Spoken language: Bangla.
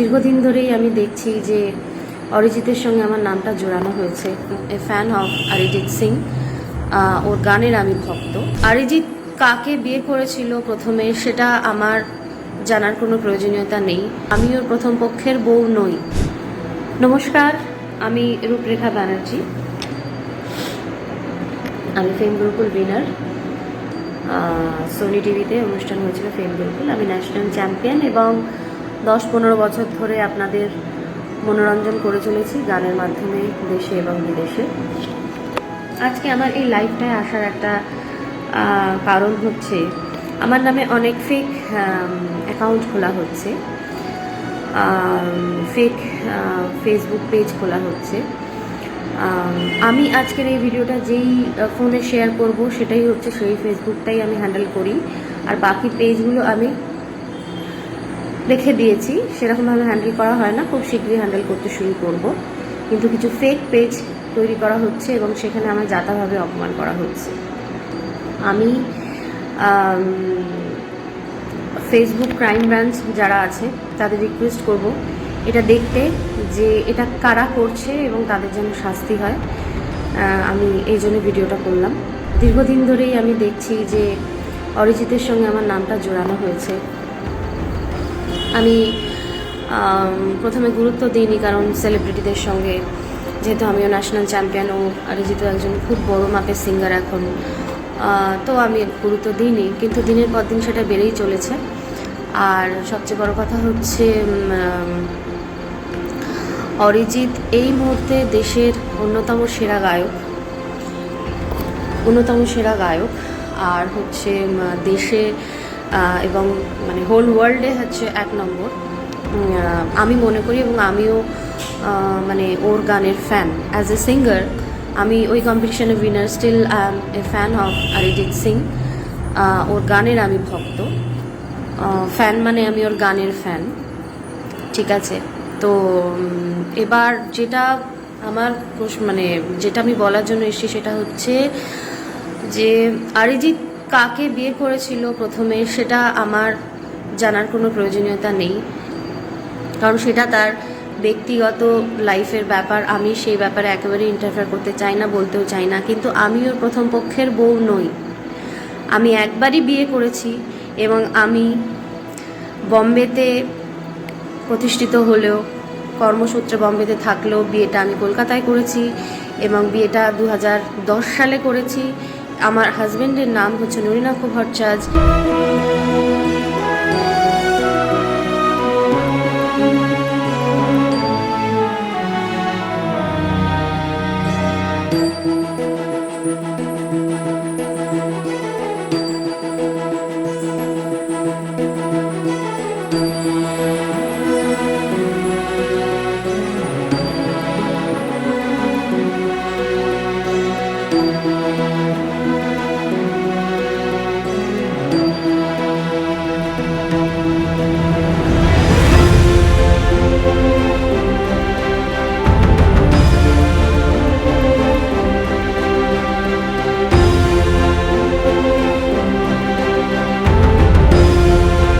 দীর্ঘদিন ধরেই আমি দেখছি যে অরিজিতের সঙ্গে আমার নামটা জোড়ানো হয়েছে a fan of Arijit Singh ওর গানের আমি ভক্ত। অরিজিৎ কাকে বিয়ে করেছিল প্রথমে সেটা আমার জানার কোনো প্রয়োজনীয়তা নেই। আমি ওর প্রথম পক্ষের বউ নই। নমস্কার, আমি রূপরেখা ব্যানার্জি। আমি ফেম গুরুকুল উইনার সোনি টিভিতে অনুষ্ঠান হয়েছিল ফেম গুরুকুল আমি ন্যাশনাল চ্যাম্পিয়ন এবং দশ পনেরো বছর ধরে আপনাদের মনোরঞ্জন করে চলেছি গানের মাধ্যমে দেশে এবং বিদেশে। আজকে আমার এই লাইফটায় আসার একটা কারণ হচ্ছে আমার নামে অনেক ফেক অ্যাকাউন্ট খোলা হচ্ছে। ফেক ফেসবুক পেজ খোলা হচ্ছে। আমি আজকের এই ভিডিওটা যেই ফোনে শেয়ার করব সেটাই হচ্ছে সেই ফেসবুকটাই আমি হ্যান্ডেল করি। আর বাকি পেজগুলো আমি রেখে দিয়েছি, সেরকমভাবে হ্যান্ডেল করা হয় না, খুব শীঘ্রই হ্যান্ডেল করতে শুরু করব। কিন্তু কিছু ফেক পেজ তৈরি করা হচ্ছে এবং সেখানে আমার যাতাভাবে অপমান করা হচ্ছে। আমি ফেসবুক ক্রাইম ব্রাঞ্চ যারা আছে, তাদের রিকোয়েস্ট করব এটা দেখতে যে এটা কারা করছে এবং তাদের যেন শাস্তি হয়। আমি এই জন্য ভিডিওটা করলাম। দীর্ঘদিন ধরেই আমি দেখছি যে অরিজিতের সঙ্গে আমার নামটা জোড়ানো হয়েছে। আমি প্রথমে গুরুত্ব দিইনি কারণ সেলিব্রিটিদের সঙ্গে। যেহেতু আমিও ন্যাশনাল চ্যাম্পিয়ন ও অরিজিৎ একজন খুব বড় মাপের সিঙ্গার এখন তো আমি গুরুত্ব দিইনি। কিন্তু দিনের পর দিন সেটা বেড়েই চলেছে। আর সবচেয়ে বড় কথা হচ্ছে অরিজিৎ এই মুহূর্তে দেশের অন্যতম সেরা গায়ক, অন্যতম সেরা গায়ক। আর হচ্ছে দেশে এবং মানে হোল ওয়ার্ল্ডে হচ্ছে এক নম্বর। আমি মনে করি এবং আমিও মানে ওর গানের ফ্যান অ্যাজ এ সিঙ্গার আমি ওই কম্পিটিশনে winner still a fan of Arijit Singh ওর গানের আমি ভক্ত। ফ্যান মানে আমি ওর গানের ফ্যান ঠিক আছে? তো এবার যেটা আমার মানে যেটা আমি বলার জন্য এসেছি সেটা হচ্ছে যে অরিজিৎ কাকে বিয়ে করেছিল প্রথমে সেটা আমার জানার কোনো প্রয়োজনীয়তা নেই। কারণ সেটা তার ব্যক্তিগত লাইফের ব্যাপার। আমি সেই ব্যাপারে একেবারে ইন্টারফেয়ার করতে চাই না, বলতেও চাই না। কিন্তু আমি ওর প্রথম পক্ষের বউ নই। আমি একবারই বিয়ে করেছি এবং আমি বম্বেতে প্রতিষ্ঠিত হলেও, কর্মসূত্রে বম্বেতে থাকলেও বিয়েটা আমি কলকাতায় করেছি এবং বিয়েটা দু হাজার দশ সালে করেছি। আমার হাজবেন্ডের নাম হচ্ছে নরিনাক্ষ ভট্টাচার্য